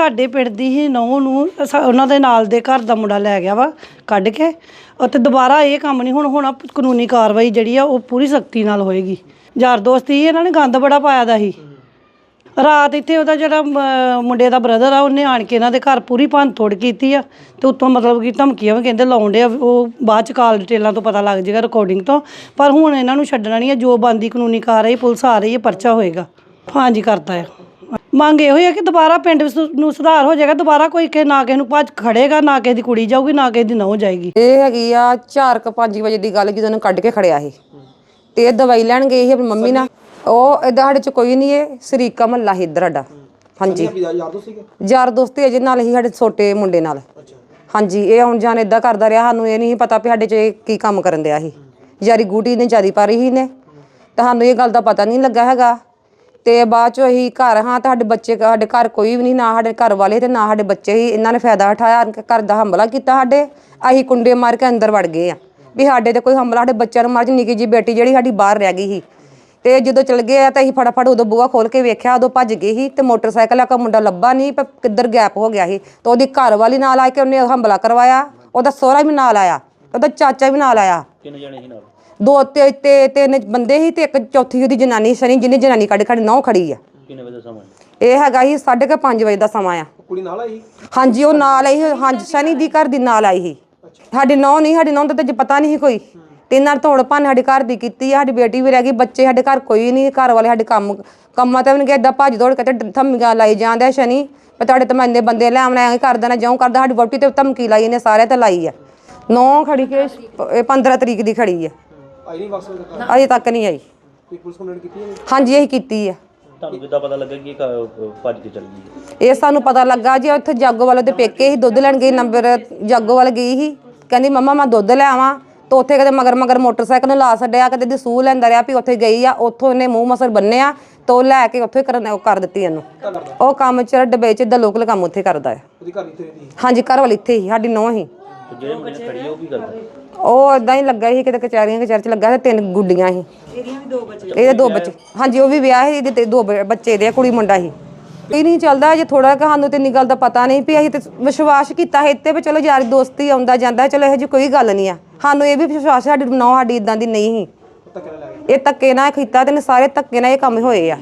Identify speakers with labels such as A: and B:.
A: ਸਾਡੇ ਪਿੰਡ ਦੀ ਹੀ ਨੌਂ ਨੂੰ ਅਸਾ- ਉਹਨਾਂ ਦੇ ਨਾਲ ਦੇ ਘਰ ਦਾ ਮੁੰਡਾ ਲੈ ਗਿਆ ਵਾ, ਕੱਢ ਕੇ ਅਤੇ ਦੁਬਾਰਾ ਇਹ ਕੰਮ ਨਹੀਂ ਹੁਣ, ਹੋਣਾ ਕਾਨੂੰਨੀ ਕਾਰਵਾਈ ਜਿਹੜੀ ਆ, ਉਹ ਪੂਰੀ ਸਖਤੀ ਨਾਲ ਹੋਏਗੀ। ਯਾਰ ਦੋਸਤ ਹੀ ਇਹਨਾਂ ਨੇ ਗੰਦ ਬੜਾ ਪਾਇਆ ਦਾ ਸੀ। ਰਾਤ ਇੱਥੇ ਉਹਦਾ ਜਿਹੜਾ ਮ- ਮੁੰਡੇ ਦਾ ਬ੍ਰਦਰ ਆ, ਉਹਨੇ ਆਣ ਕੇ ਇਹਨਾਂ ਦੇ ਘਰ ਪੂਰੀ ਭੰਨ ਤੋੜ ਕੀਤੀ ਆ ਤੇ ਉੱਤੋਂ ਮਤਲਬ ਕਿ ਧਮਕੀਆਂ ਵੀ ਕਹਿੰਦੇ ਲਾਉਣ ਡਿਆ ਉਹ ਬਾਅਦ ਚ ਕਾਲ ਡਿਟੇਲਾਂ ਤੋਂ ਪਤਾ ਲੱਗ ਜਾਏਗਾ ਰਿਕਾਰਡਿੰਗ ਤੋਂ। ਪਰ ਹੁਣ ਇਹਨਾਂ ਨੂੰ ਛੱਡਣਾ ਨਹੀਂ ਹੈ ਜੋ ਬੰਦੀ ਕਾਨੂੰਨੀ ਕਾਰਵਾਈ, ਪੁਲਿਸ ਆ ਰਹੀ ਹੈ ਪਰਚਾ ਹੋਏਗਾ। ਹਾਂਜੀ, ਕਰਤਾ ਹੈ ਮੰਗ ਇਹੋ ਹੀ ਹੈ ਕਿ ਦੁਬਾਰਾ ਪਿੰਡ ਸੁ- ਨੂੰ ਸੁਧਾਰ ਹੋ ਜਾਏਗਾ ਦੁਬਾਰਾ ਕੋਈ ਕਿ ਨਾ ਕਿਸੇ ਨੂੰ ਭੱਜ ਖੜੇਗਾ ਨਾ ਕਿਸੇ ਦੀ ਕੁੜੀ ਜਾਊਗੀ ਨਾ ਕਿਸੇ ਦੀ ਨਹੁੰ ਜਾਏਗੀ।
B: ਇਹ ਹੈਗੀ ਆ 4:00 ਵਜੇ ਦੀ ਗੱਲ ਜਦੋਂ ਉਹਨੂੰ ਕੱਢ ਕੇ ਖੜਿਆ ਸੀ ਤੇ ਇਹ ਦਵਾਈ ਲੈਣ ਗਏ ਸੀ ਆਪਣੀ ਮੰਮੀ ਨਾਲ। ਉਹ ਇਦਾਂ ਸਾਡੇ ਚ ਕੋਈ ਨਹੀਂ ਇਹ ਸਰੀਕਾ ਮਹੱਲਾ ਸੀ ਇੱਧਰ ਸਾਡਾ। ਹਾਂਜੀ। ਯਾਰ ਦੋਸਤੀ ਅਜੇ ਨਾਲ ਹੀ ਸਾਡੇ ਛੋਟੇ ਮੁੰਡੇ ਨਾਲ। ਹਾਂਜੀ ਇਹ ਆਉਣ ਜਾਣ ਇਦਾਂ ਕਰਦਾ ਰਿਹਾ ਸਾਨੂੰ ਇਹ ਨਹੀਂ ਪਤਾ ਵੀ ਸਾਡੇ ਚ ਇਹ ਕੀ ਕੰਮ ਕਰਨ ਦਿਆ ਸੀ। ਯਾਰੀ ਗੂਟੀ ਨੇ ਜਾਰੀ ਪਾ ਰਹੀ ਨੇ ਤਾਂ ਸਾਨੂੰ ਇਹ ਗੱਲ ਦਾ ਪਤਾ ਨਹੀਂ ਲੱਗਾ ਹੈਗਾ। ਤੇ ਬਾਅਦ 'ਚੋਂ ਅਸੀਂ ਘਰ, ਹਾਂ, ਤਾਂ ਸਾਡੇ ਬੱਚੇ, ਸਾਡੇ ਘਰ ਕੋਈ ਵੀ ਨਹੀਂ, ਨਾ ਸਾਡੇ ਘਰ ਵਾਲੇ ਤੇ ਨਾ ਸਾਡੇ ਬੱਚੇ ਹੀ ਇਹਨਾਂ ਨੇ ਫਾਇਦਾ ਉਠਾਇਆ ਘਰ ਦਾ ਹਮਲਾ ਕੀਤਾ ਸਾਡੇ, ਅਸੀਂ ਕੁੰਡੇ ਮਾਰ ਕੇ ਅੰਦਰ ਵੜ ਗਏ ਆ। ਵੀ ਸਾਡੇ ਤੇ ਕੋਈ ਹਮਲਾ, ਸਾਡੇ ਬੱਚਿਆਂ ਨੂੰ ਮਾਰ ਜੀ ਨਿੱਕੀ ਜੀ ਬੇਟੀ ਜਿਹੜੀ ਸਾਡੀ ਬਾਹਰ ਰਹਿ ਗਈ ਸੀ। ਤੇ ਜਦੋਂ ਚਲ ਗਏ ਆ, ਤਾਂ ਅਸੀਂ ਫਟਾਫਟ ਉਦੋਂ ਬੂਹਾ ਖੋਲ ਕੇ ਵੇਖਿਆ, ਉਦੋਂ ਭੱਜ ਗਏ ਸੀ ਤੇ ਮੋਟਰਸਾਈਕਲ ਆ ਕਾ ਮੁੰਡਾ ਲੱਭਾ ਨਹੀਂ, ਪਰ ਕਿੱਧਰ ਗੈਪ ਹੋ ਗਿਆ ਸੀ। ਤਾਂ ਉਹਦੀ ਘਰ ਵਾਲੀ ਨਾਲ ਆ ਕੇ ਉਹਨੇ ਹਮਲਾ ਕਰਵਾਇਆ, ਉਹਦਾ ਸਹੁਰਾ ਵੀ ਨਾਲ ਆਇਆ, ਉਹਦਾ ਚਾਚਾ ਵੀ ਨਾਲ ਆਇਆ।
C: ਕਿੰਨੇ ਜਣੇ ਸੀ ਨਾਲ?
B: ਦੋ ਤੇ ਤੇ ਤਿੰਨ ਬੰਦੇ ਸੀ ਤੇ ਇੱਕ ਚੌਥੀ ਉਹਦੀ ਜਨਾਨੀ ਸਨੀ ਜਿਹਨੇ ਜਨਾਨੀ ਕੱਢ ਕੱਢ ਨੌ ਖੜੀ ਆ।
C: ਕਿੰਨੇ ਵਜੇ ਦਾ ਸਮਾਂ ਹੈ?
B: ਇਹ ਹੈਗਾ ਸੀ 5:30 ਵਜੇ ਦਾ ਸਮਾਂ ਆ।
D: ਕੁੜੀ ਨਾਲ ਆਈ
B: ਹਾਂਜੀ ਉਹ ਨਾਲ ਆਈ ਸੀ, ਹਾਂਜੀ ਸਨੀ ਦੀ ਘਰ ਦੀ ਨਾਲ ਆਈ ਸੀ। ਸਾਡੀ ਨੌ ਨਹੀਂ ਸਾਡੀ ਨੌ ਦਾ ਤਾਂ ਜੇ ਪਤਾ ਨਹੀਂ ਸੀ ਕੋਈ। ਤੇ ਨਾਲ ਧੋੜ ਭੰਨ ਸਾਡੇ ਘਰ ਦੀ ਕੀਤੀ ਆ ਸਾਡੀ ਬੇਟੀ ਵੀ ਰਹਿ ਗਈ ਬੱਚੇ ਸਾਡੇ ਘਰ ਕੋਈ ਨਹੀਂ ਘਰ ਵਾਲੇ ਸਾਡੇ ਕੰਮ ਕੰਮਾਂ ਤੇ ਵੀ ਨਹੀਂ ਗਏ ਏਦਾਂ ਭੱਜ ਦੌੜ ਕੇ ਤੇ ਧਮਕੀਆਂ ਲਾਈ ਜਾਂਦੇ ਆ ਸ਼ਨੀ। ਪਰ ਤੁਹਾਡੇ ਤੇ ਮੈਂ ਇੰਨੇ ਬੰਦੇ ਲੈ ਆਉਣਾ ਐਂ ਕਰ ਦੇਣਾ ਜਿਉਂ ਕਰਦਾ ਸਾਡੀ ਵੋਟੀ ਤੇ ਧਮਕੀ ਲਾਈ ਇਹਨੇ ਸਾਰੇ ਤੇ ਲਾਈ ਆ। ਨੌ ਖੜੀ ਕੇ ਇਹ 15 ਤਰੀਕ ਦੀ ਖੜੀ ਆ।
D: ਆਈ ਨਹੀਂ ਵਾਪਸ ਉਹਦੇ ਘਰ?
B: ਅਜੇ ਤੱਕ ਨਹੀਂ ਆਈ।
D: ਕੋਈ ਪੁਲਿਸ ਕੰਪਲੇਂਟ ਕੀਤੀ ਨਹੀਂ
B: ਹਾਂਜੀ ਇਹ ਕੀਤੀ ਆ
C: ਤੁਹਾਨੂੰ ਕਿੱਦਾਂ ਪਤਾ ਲੱਗਾ ਕਿ ਇਹ ਕ- ਭੱਜ ਕੇ ਚੱਲ ਗਈ
B: ਇਹ ਸਾਨੂੰ ਪਤਾ ਲੱਗਾ ਜੀ ਉੱਥੇ ਜਾਗੋ ਵਾਲੇ ਦੇ ਪੇਕੇ ਹੀ ਦੁੱਧ ਲੈਣ ਗਈ ਨੰਬਰ ਜਾਗੋ ਵਾਲੇ ਗਈ ਸੀ ਕਹਿੰਦੀ ਮੰਮਾ ਮੈਂ ਦੁੱਧ ਲੈ ਆਵਾਂ। ਤਾਂ ਉੱਥੇ ਕਦੇ ਮਗਰ ਮਗਰ ਮੋਟਰਸਾਈਕਲ ਨੂੰ ਲਾ ਛੱਡਿਆ ਕਦੇ ਦੀ ਸੂਹ ਲੈਂਦਾ ਰਿਹਾ ਵੀ ਉੱਥੇ ਗਈ ਆ ਉੱਥੋਂ ਇਹਨੇ ਮੂੰਹ ਮਸਰ ਬੰਨਿਆ ਤਾਂ ਉਹ ਲੈ ਕੇ ਉੱਥੇ ਕਰਨ ਉਹ ਕਰ ਦਿੱਤੀ ਇਹਨੂੰ। ਉਹ ਕੰਮ ਚ ਡੱਬੇ ਚ ਦਾ ਲੋਕਲ ਕੰਮ ਉੱਥੇ ਕਰਦਾ ਹੈ।
D: ਉਹਦੀ ਘਰ ਇੱਥੇ ਰਹਿੰਦੀ
B: ਹਾਂਜੀ ਘਰ ਵਾਲੀ ਇੱਥੇ ਹੀ ਸਾਡੀ ਨੌਂ ਹੀ।
C: ਤੇ ਜਿਹੜੇ ਮੁੰਡੇ ਨੇ ਖੜੀ ਆ ਉਹ ਕੀ
B: ਉਹ ਇਦਾਂ ਹੀ ਲੱਗਾ ਸੀ ਕਿਤੇ ਕਚਹਿਰੀਆਂ ਕਚਹਿਰ ਚ ਲੱਗਾ ਸੀ ਤਿੰਨ ਗੁੱਡੀਆਂ ਸੀ। ਇਹਦੇ ਦੋ ਬੱਚੇ। ਹਾਂਜੀ ਉਹ ਵੀ ਵਿਆਹ ਸੀ ਇਹਦੇ ਤੇ ਦੋ ਬ- ਬੱਚੇ ਦੇ ਆ, ਕੁੜੀ ਮੁੰਡਾ ਸੀ। ਇਹ ਨਹੀਂ ਚੱਲਦਾ ਜੇ ਥੋੜਾ ਕਿ ਸਾਨੂੰ ਤੇ ਇੰਨੀ ਗੱਲ ਦਾ ਪਤਾ ਨਹੀਂ ਵੀ ਅਸੀਂ ਤੇ ਵਿਸ਼ਵਾਸ ਕੀਤਾ ਹੈ ਇੱਥੇ ਵੀ ਚਲੋ ਯਾਰ ਦੋਸਤੀ ਆਉਂਦਾ ਜਾਂਦਾ ਚਲੋ ਇਹੋ ਜਿਹੀ ਕੋਈ ਗੱਲ ਨਹੀਂ ਆ। ਸਾਨੂੰ ਇਹ ਵੀ ਵਿਸ਼ਵਾਸ ਸਾਡੀ ਨੌ ਸਾਡੀ ਇਦਾਂ ਦੀ ਨਹੀਂ ਸੀ। ਇਹ ਧੱਕੇ ਨਾਲ ਕੀਤਾ ਤੇ ਇਹਨੇ ਸਾਰੇ ਧੱਕੇ ਨਾਲ ਇਹ ਕੰਮ ਹੋਏ ਆ।